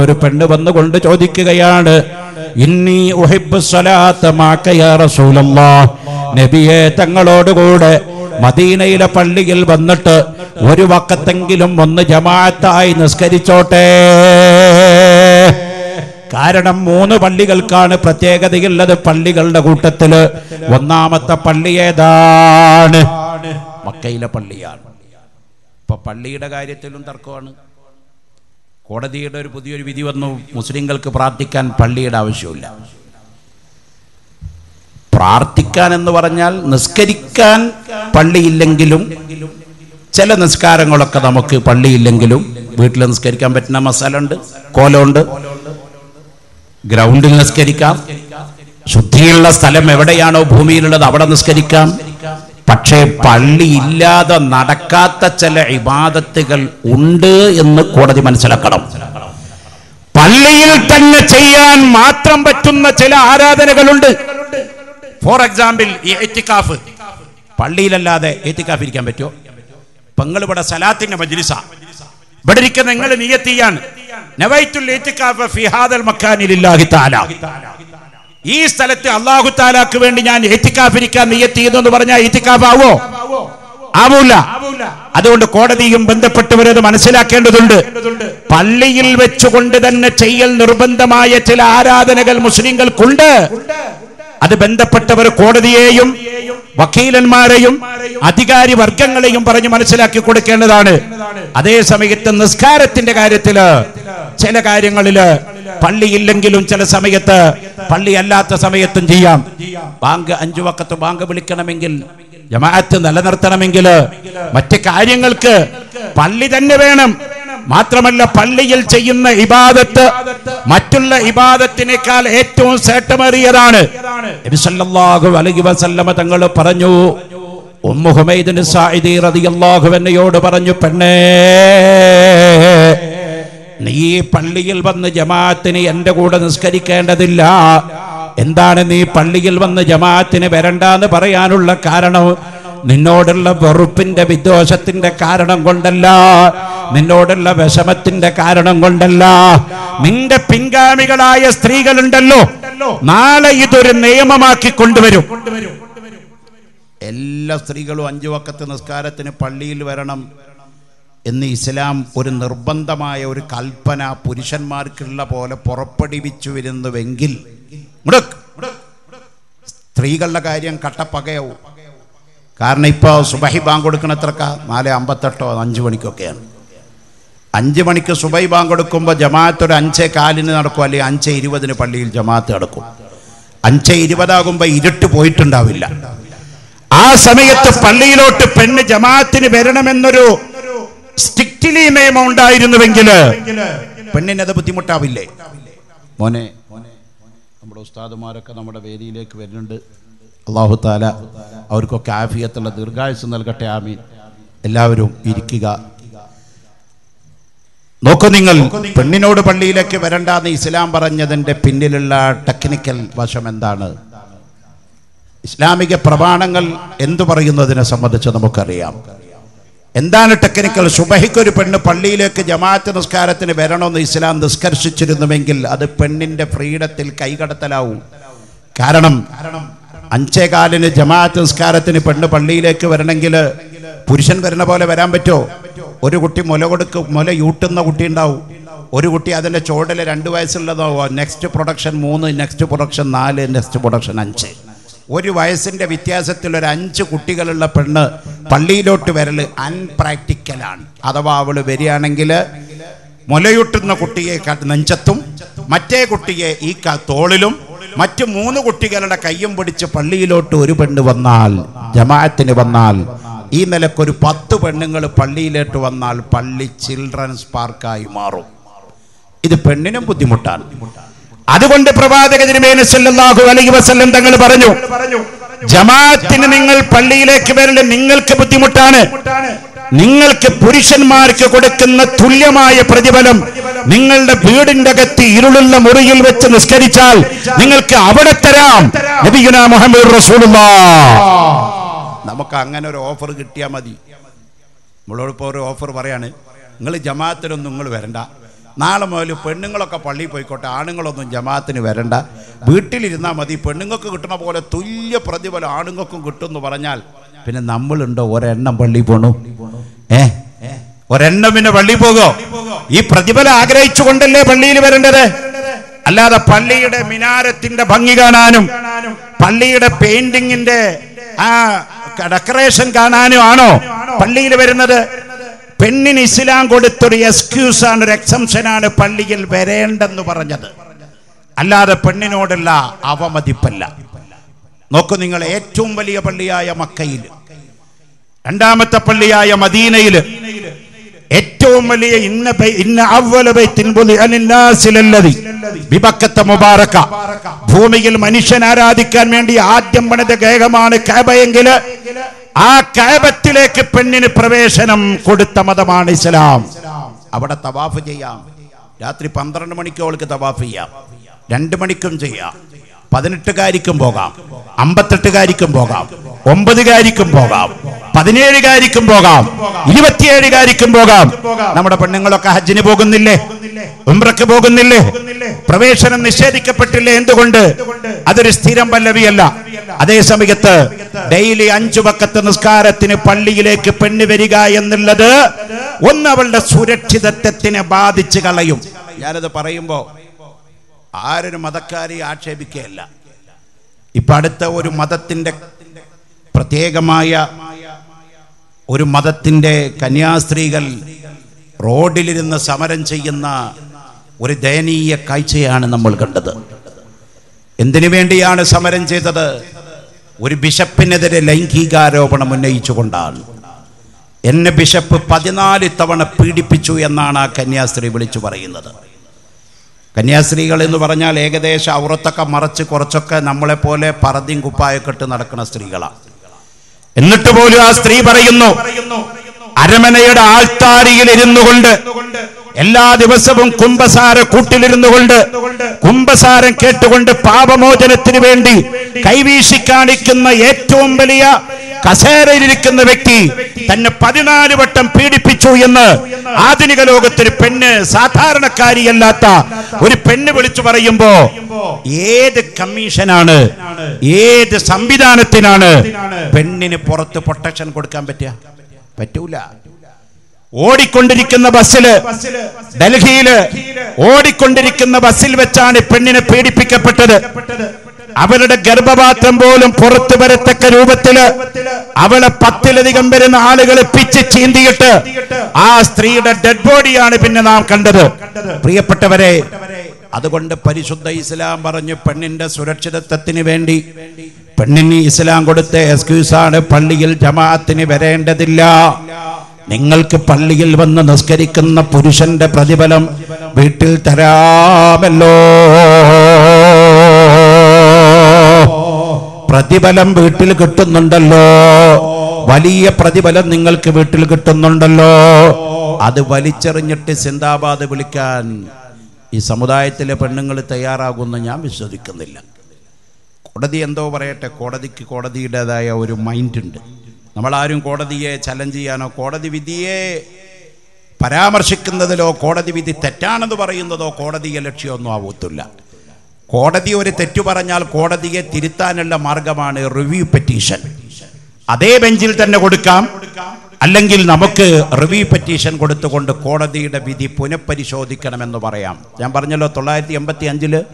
ഒരു പെണ്ണ് വന്നുകൊണ്ട് ചോദിക്കുകയാണ് ഇന്നി നബിയെ തങ്ങളോടുകൂടെ മദീനയിലെ പള്ളിയിൽ വന്നിട്ട് ഒരു വക്കത്തെങ്കിലും ഒന്ന് ജമാഅത്തായി നിസ്കരിച്ചോട്ടെ. കാരണം മൂന്ന് പള്ളികൾക്കാണ് പ്രത്യേകതയുള്ളത് പള്ളികളുടെ കൂട്ടത്തിൽ. ഒന്നാമത്തെ പള്ളി ഏതാണ്? മക്കയിലെ പള്ളിയാണ്. ഇപ്പൊ പള്ളിയുടെ കാര്യത്തിലും തർക്കമാണ്. കോടതിയുടെ ഒരു പുതിയൊരു വിധി വന്നു. മുസ്ലിങ്ങൾക്ക് പ്രാർത്ഥിക്കാൻ പള്ളിയുടെ ആവശ്യമില്ല. പ്രാർത്ഥിക്കാൻ എന്ന് പറഞ്ഞാൽ നിസ്കരിക്കാൻ പള്ളിയില്ലെങ്കിലും ചില നിസ്കാരങ്ങളൊക്കെ നമുക്ക് പള്ളിയില്ലെങ്കിലും വീട്ടിൽ നിസ്കരിക്കാൻ പറ്റുന്ന മസാലുണ്ട് കോലമുണ്ട്. ഗ്രൗണ്ടിൽ നിസ്കരിക്കാം. ശുദ്ധിയുള്ള സ്ഥലം എവിടെയാണോ ഭൂമിയിലുള്ളത് അവിടെ നിസ്കരിക്കാം. പക്ഷേ പള്ളി ഇല്ലാതെ നടക്കാത്ത ചില ഇബാദത്തുകൾ ഉണ്ട് എന്ന് കോടതി മനസ്സിലാക്കണം. പള്ളിയിൽ തന്നെ ചെയ്യാൻ മാത്രം പറ്റുന്ന ചില ആരാധനകളുണ്ട്. ഫോർ എക്സാമ്പിൾ ഈ എത്തിക്കാഫ്. പള്ളിയിലല്ലാതെ എത്തിക്കാഫ് ഇരിക്കാൻ പറ്റുമോ? പെങ്ങൾ ഇവിടെ സലാത്തിന്റെ മജ്ലിസ. ഇവിടെ ഇരിക്കുന്ന നിങ്ങൾ നീയത്തിയാണ്. നവൈത്തുൽ ഇത്തിക്കാഫ് ഫിഹാദൽ മക്കാനിലില്ലാഹി തആല. ഈ സ്ഥലത്ത് അള്ളാഹു താലാക്ക് വേണ്ടി ഞാൻ എത്തിക്കാഫിരിക്കാൻ നിയത്ത് ചെയ്യുന്നു എന്ന് പറഞ്ഞാൽ എത്തിക്കാഫാവോ ആവൂല. അതുകൊണ്ട് കോടതിയും ബന്ധപ്പെട്ടവരത് മനസ്സിലാക്കേണ്ടതുണ്ട്. പള്ളിയിൽ വെച്ചുകൊണ്ട് തന്നെ ചെയ്യൽ നിർബന്ധമായ ചില ആരാധനകൾ മുസ്ലിങ്ങൾക്കുണ്ട്. അത് ബന്ധപ്പെട്ടവർ കോടതിയെയും വക്കീലന്മാരെയും അധികാരി വർഗങ്ങളെയും പറഞ്ഞ് മനസ്സിലാക്കി കൊടുക്കേണ്ടതാണ്. അതേ സമയത്ത് നിസ്കാരത്തിന്റെ കാര്യത്തിൽ ചില കാര്യങ്ങളിൽ പള്ളിയില്ലെങ്കിലും ചില സമയത്ത് പള്ളി അല്ലാത്ത സമയത്തും ചെയ്യാം. ബാങ്ക് അഞ്ചു വക്കത്ത് ബാങ്ക് വിളിക്കണമെങ്കിൽ ജമാഅത്ത് നിലനിർത്തണമെങ്കിൽ മറ്റു കാര്യങ്ങൾക്ക് പള്ളി തന്നെ വേണം. മാത്രമല്ല പള്ളിയിൽ ചെയ്യുന്ന ഇബാദത്ത് മറ്റുള്ള ഇബാദത്തിനേക്കാൾ ഏറ്റവും സല്ലല്ലാഹു അലൈഹി വസല്ലമ തങ്ങൾ പറഞ്ഞു ഉമ്മു ഹുമൈദിന് സായിദി റളിയല്ലാഹു അൻഹയോട് പറഞ്ഞു പെണ്ണേ നീ പള്ളിയിൽ വന്ന് ജമാഅത്തിന് എന്റെ കൂടെ നിസ്കരിക്കേണ്ടതില്ല. എന്താണ് നീ പള്ളിയിൽ വന്ന് ജമാഅത്തിന് വരണ്ടെന്ന് പറയാനുള്ള കാരണം? നിന്നോടുള്ള വെറുപ്പിന്റെ വിദ്വേഷത്തിന്റെ കാരണം കൊണ്ടല്ല. നിന്നോടുള്ള വിഷമത്തിന്റെ കാരണം കൊണ്ടല്ല. നിന്റെ പിൻഗാമികളായ സ്ത്രീകളുണ്ടല്ലോ. നാളെ ഇതൊരു നിയമമാക്കി കൊണ്ടുവരും. എല്ലാ സ്ത്രീകളും അഞ്ചു വക്കത്ത് നിസ്കാരത്തിന് പള്ളിയിൽ വരണം. എന്ന് ഇസ്ലാം ഒരു നിർബന്ധമായ ഒരു കൽപ്പന പുരുഷന്മാർക്കുള്ള പോലെ പുറപ്പെടുവിച്ചു വരുന്നുവെങ്കിൽ സ്ത്രീകളുടെ കാര്യം കട്ടപ്പകയാവും. കാരണം ഇപ്പോൾ സുബഹി ബാങ്ക് കൊടുക്കണ എത്രക്ക? നാല് അമ്പത്തെട്ടോ അഞ്ച് മണിക്കൊക്കെയാണ്. അഞ്ച് മണിക്ക് സുബൈ ബാങ്ക് കൊടുക്കുമ്പോൾ ജമാഅത്ത് ഒരു അഞ്ചേ കാലിന് നടക്കും അല്ലെങ്കിൽ അഞ്ചേ ഇരുപതിന് പള്ളിയിൽ ജമാഅത്ത് നടക്കും. അഞ്ചേ ഇരുപതാകുമ്പോൾ ഇരുട്ട് പോയിട്ടുണ്ടാവില്ല. ആ സമയത്ത് പള്ളിയിലോട്ട് പെണ്ണ് ജമാഅത്തിന് വരണമെന്നൊരു നിയമം ഉണ്ടായിരുന്നുവെങ്കിൽ പെണ്ണിനത് ബുദ്ധിമുട്ടാവില്ലേ? മോനെ നമ്മുടെ ഉസ്താദുമാരൊക്കെ നമ്മുടെ വേദിയിലേക്ക് വരുന്നുണ്ട്. അള്ളാഹു താല അവർക്കൊക്കെ ആഫിയത്തുള്ള ദീർഘായുസ് നൽകട്ടെ ആമീൻ. എല്ലാവരും ഇരിക്കുക. നോക്കൂ നിങ്ങൾ പെണ്ണിനോട് പള്ളിയിലേക്ക് വരണ്ടെന്ന് ഇസ്ലാം പറഞ്ഞതിന്റെ പിന്നിലുള്ള ടെക്നിക്കൽ വശം എന്താണ്? ഇസ്ലാമിക പ്രമാണങ്ങൾ എന്തു പറയുന്നതിനെ സംബന്ധിച്ച് നമുക്കറിയാം. എന്താണ് ടെക്നിക്കൽ സുബഹിക്കൊരു പെണ്ണ് പള്ളിയിലേക്ക് ജമാഅത്ത് നിസ്കാരത്തിന് വരണമെന്ന് ഇസ്ലാം നിസ്കർഷിച്ചിരുന്നുവെങ്കിൽ അത് പെണ്ണിന്റെ ഫ്രീഡത്തിൽ കൈകടത്തലാവും. കാരണം അഞ്ചേകാലിന് ജമാഅത്ത് നിസ്കാരത്തിന് പെണ്ണ് പള്ളിയിലേക്ക് വരണമെങ്കിൽ പുരുഷൻ വരുന്ന പോലെ വരാൻ പറ്റുമോ ഒരു കുട്ടി മുല കൊടുക്ക് മുല യൂട്ടുന്ന കുട്ടി ഉണ്ടാവും. ഒരു കുട്ടി അതിന്റെ ചോടല രണ്ട് വയസ്സുള്ളതാവുക. നെക്സ്റ്റ് പ്രൊഡക്ഷൻ മൂന്ന് നെക്സ്റ്റ് പ്രൊഡക്ഷൻ നാല് നെക്സ്റ്റ് പ്രൊഡക്ഷൻ അഞ്ച്. ഒരു വയസ്സിന്റെ വ്യത്യാസത്തിൽ ഒരു അഞ്ച് കുട്ടികളുള്ള പെണ്ണ് പള്ളിയിലോട്ട് വരൽ അൺപ്രാക്ടിക്കലാണ് അഥവാ അവൾ വരികയാണെങ്കിൽ മുലയൂട്ടുന്ന കുട്ടിയെ നെഞ്ചത്തും മറ്റേ കുട്ടിയെ ഈ തോളിലും മറ്റു മൂന്ന് കുട്ടികളുടെ കയ്യും പിടിച്ച് പള്ളിയിലോട്ട് ഒരു പെണ്ണ് വന്നാൽ ജമാഅത്തിന് വന്നാൽ ഈ നിലക്കൊരു പത്ത് പെണ്ണുങ്ങൾ പള്ളിയിലോട്ട് വന്നാൽ പള്ളി ചിൽഡ്രൻസ് പാർക്കായി മാറും. ഇത് പെണ്ണിനും ബുദ്ധിമുട്ടാണ്. അതുകൊണ്ട് പ്രവാചക തിരുമേനി സല്ലല്ലാഹു അലൈഹി വസല്ലം തങ്ങൾ പറഞ്ഞു ജമാഅത്തിന് നിങ്ങൾ പള്ളിയിലേക്ക് വരേണ്ട നിങ്ങൾക്ക് ബുദ്ധിമുട്ടാണ്. നിങ്ങൾക്ക് പുരുഷന്മാർക്ക് കൊടുക്കുന്ന തുല്യമായ പ്രതിഫലം നിങ്ങളുടെ വീടിന്റെ അകത്ത് ഇരുളുള്ള മുറിയിൽ വെച്ച് നിസ്കരിച്ചാൽ നിങ്ങൾക്ക് അവിടെ തരാം. നബിയുന മുഹമ്മദ് റസൂലുള്ള. നമുക്ക് അങ്ങനെ ഒരു ഓഫർ കിട്ടിയാൽ മതി. നമ്മളോട് ഇപ്പോൾ ഒരു ഓഫർ പറയാണ് നിങ്ങൾ ജമാഅത്തിലൊന്നും നിങ്ങൾ വരണ്ട. നാളെ മുതൽ പെണ്ണുങ്ങളൊക്കെ പള്ളിയിൽ പോയിക്കോട്ടെ ആണുങ്ങളൊന്നും ജമാഅത്തിന് വരണ്ട. വീട്ടിലിരുന്നാൽ മതി. പെണ്ണുങ്ങൾക്ക് കിട്ടുന്ന പോലെ തുല്യ പ്രതിഫലം ആണുങ്ങൾക്കും കിട്ടും എന്ന് പറഞ്ഞാൽ പിന്നെ നമ്മളുണ്ടോ? ഒരെണ്ണം പള്ളിയിൽ പോണു. ഏ? ഒരെണ്ണം പിന്നെ പള്ളിയിൽ പോകോ ഈ പ്രതിഫലം ആഗ്രഹിച്ചുകൊണ്ടല്ലേ പള്ളിയിൽ വരേണ്ടത്? അല്ലാതെ പള്ളിയുടെ മിനാരത്തിന്റെ ഭംഗി കാണാനും പള്ളിയുടെ പെയിന്റിങ്ങിന്റെ ആ ഡെക്കറേഷൻ കാണാനും ആണോ പള്ളിയിൽ വരുന്നത്? പെണ്ണിന് ഇസ്ലാം കൊടുത്തൊരു എക്സ്ക്യൂസ് ആണ് ഒരു എക്സംഷനാണ് പള്ളിയിൽ വരേണ്ടെന്ന് പറഞ്ഞത്. അല്ലാതെ പെണ്ണിനോടുള്ള അവമതിപ്പല്ല. നോക്കൂ നിങ്ങൾ ഏറ്റവും വലിയ പള്ളിയായ മക്കയിൽ രണ്ടാമത്തെ പള്ളിയായ മദീനയിൽ ഏറ്റവും വലിയ ഇന്ന ഇന്ന അവ്വല വിപക്കത്തെ മുബാറക്ക. ഭൂമിയിൽ മനുഷ്യൻ ആരാധിക്കാൻ വേണ്ടി ആദ്യം പണിത ഗേഹമാണ് കഅബയെങ്കിൽ ആ കഅബത്തിലേക്ക് പെണ്ണിന് പ്രവേശനം കൊടുത്ത മതമാണ് ഇസ്ലാം. അവിടെ തവാഫ് ചെയ്യാം. രാത്രി പന്ത്രണ്ട് മണിക്ക് അവൾക്ക് തവാഫ് ചെയ്യാം. രണ്ട് മണിക്കും ചെയ്യാം. പതിനെട്ടുകാരിക്കും പോകാം. അമ്പത്തെട്ടുകാരിക്കും പോകാം. ഒമ്പതുകാരിക്കും പോകാം. പതിനേഴുകാരിക്കും പോകാം. ഇരുപത്തിയേഴുകാരിക്കും പോകാം. നമ്മുടെ പെണ്ണുങ്ങളൊക്കെ ഹജ്ജിന് പോകുന്നില്ലേ? ഉംറക്ക് പോകുന്നില്ലേ? പ്രവേശനം നിഷേധിക്കപ്പെട്ടില്ലേ? എന്തുകൊണ്ട്? അതൊരു സ്ഥിരം പല്ലവിയല്ല. അതേ സമയത്ത് ഡെയിലി അഞ്ചു പക്കത്ത് നിസ്കാരത്തിന് പള്ളിയിലേക്ക് പെണ്ണ് വരിക എന്നുള്ളത് ഒന്ന് അവളുടെ സുരക്ഷിതത്വത്തിനെ ബാധിച്ചു കളയും. ഞാനത് പറയുമ്പോ ആരൊരു മതക്കാരെ ആക്ഷേപിക്കുകയല്ല. ഇപ്പൊ അടുത്ത ഒരു മതത്തിന്റെ പ്രത്യേകമായ ഒരു മതത്തിന്റെ കന്യാസ്ത്രീകൾ റോഡിലിരുന്ന് സമരം ചെയ്യുന്ന ഒരു ദയനീയ കാഴ്ചയാണ് നമ്മൾ കണ്ടത്. എന്തിനു വേണ്ടിയാണ് സമരം ചെയ്തത്? ഒരു ബിഷപ്പിനെതിരെ ലൈംഗികാരോപണം ഉന്നയിച്ചുകൊണ്ടാണ്. എന്നെ ബിഷപ്പ് പതിനാല് തവണ പീഡിപ്പിച്ചു എന്നാണ് ആ കന്യാസ്ത്രീ വിളിച്ചു പറയുന്നത്. കന്യാസ്ത്രീകൾ എന്ന് പറഞ്ഞാൽ ഏകദേശം ഔറത്തൊക്കെ മറച്ച് കുറച്ചൊക്കെ നമ്മളെപ്പോലെ പറതിയും കുപ്പായൊക്കെ ഇട്ട് നടക്കുന്ന സ്ത്രീകളാണ് എന്നിട്ട് പോലും ആ സ്ത്രീ പറയുന്നു അരമനയുടെ ആൾത്താരിയിൽ ഇരുന്നു കൊണ്ട് എല്ലാ ദിവസവും കുംഭസാര കൂട്ടിലിരുന്നു കൊണ്ട് കുംഭസാരം കേട്ടുകൊണ്ട് പാപമോചനത്തിന് വേണ്ടി കൈവീശി കാണിക്കുന്ന ഏറ്റവും വലിയ കസേരയിലിരിക്കുന്ന വ്യക്തി തന്നെ പതിനാല് വട്ടം പീഡിപ്പിച്ചു എന്ന് ആധുനിക ലോകത്തിന് പെണ്ണ് സാധാരണക്കാരിയല്ലാത്ത ഒരു പെണ്ണ് വിളിച്ചു പറയുമ്പോ ഏത് കമ്മീഷനാണ്? ഏത് സംവിധാനത്തിനാണ്? പെണ്ണിന് പുറത്ത് പ്രൊട്ടക്ഷൻ കൊടുക്കാൻ പറ്റുക? പറ്റൂല. ഓടിക്കൊണ്ടിരിക്കുന്ന ബസ്സിൽ ഡൽഹിയിൽ ഓടിക്കൊണ്ടിരിക്കുന്ന ബസ്സിൽ വെച്ചാണ് പെണ്ണിനെ പീഡിപ്പിക്കപ്പെട്ടത്. അവരുടെ ഗർഭപാത്രം പോലും പുറത്തു വരത്തക്ക രൂപത്തിൽ അവളെ പത്തിലധികം വരുന്ന ആളുകളെ പിച്ച് ചീന്തിയിട്ട് ആ സ്ത്രീയുടെ ഡെഡ് ബോഡിയാണ് പിന്നെ നാം കണ്ടത്. പ്രിയപ്പെട്ടവരെ അതുകൊണ്ട് പരിശുദ്ധ ഇസ്ലാം പറഞ്ഞു പെണ്ണിന്റെ സുരക്ഷിതത്വത്തിന് വേണ്ടി. പെണ്ണിന് ഇസ്ലാം കൊടുത്ത എക്സ്ക്യൂസാണ് പള്ളിയിൽ ജമാഅത്തിന് വരേണ്ടതില്ല. നിങ്ങൾക്ക് പള്ളിയിൽ വന്ന് നിസ്കരിക്കുന്ന പുരുഷന്റെ പ്രതിഫലം വീട്ടിൽ തരാമല്ലോ. പ്രതിഫലം വീട്ടിൽ കിട്ടുന്നുണ്ടല്ലോ. വലിയ പ്രതിഫലം നിങ്ങൾക്ക് വീട്ടിൽ കിട്ടുന്നുണ്ടല്ലോ. അത് വലിച്ചെറിഞ്ഞിട്ട് സിന്ദാബാദ് വിളിക്കാൻ ഈ സമുദായത്തിലെ പെണ്ണുങ്ങൾ തയ്യാറാകുമെന്ന് ഞാൻ വിശ്വസിക്കുന്നില്ല. കോടതി എന്തോ പറയട്ടെ കോടതിക്ക് കോടതിയുടേതായ ഒരു മൈൻഡ് ഉണ്ട് നമ്മളാരും കോടതിയെ ചലഞ്ച് ചെയ്യാനോ കോടതി വിധിയെ പരാമർശിക്കുന്നതിലോ കോടതി വിധി തെറ്റാണെന്ന് പറയുന്നതോ കോടതിയെ ലക്ഷ്യമൊന്നും ആവത്തില്ല. കോടതി ഒരു തെറ്റു പറഞ്ഞാൽ കോടതിയെ തിരുത്താനുള്ള മാർഗമാണ് റിവ്യൂ പെറ്റീഷൻ അതേ ബെഞ്ചിൽ തന്നെ കൊടുക്കാം. അല്ലെങ്കിൽ നമുക്ക് റിവ്യൂ പെറ്റീഷൻ കൊടുത്തുകൊണ്ട് കോടതിയുടെ വിധി പുനഃപരിശോധിക്കണമെന്ന് പറയാം. ഞാൻ പറഞ്ഞല്ലോ തൊള്ളായിരത്തി എൺപത്തി അഞ്ചിൽ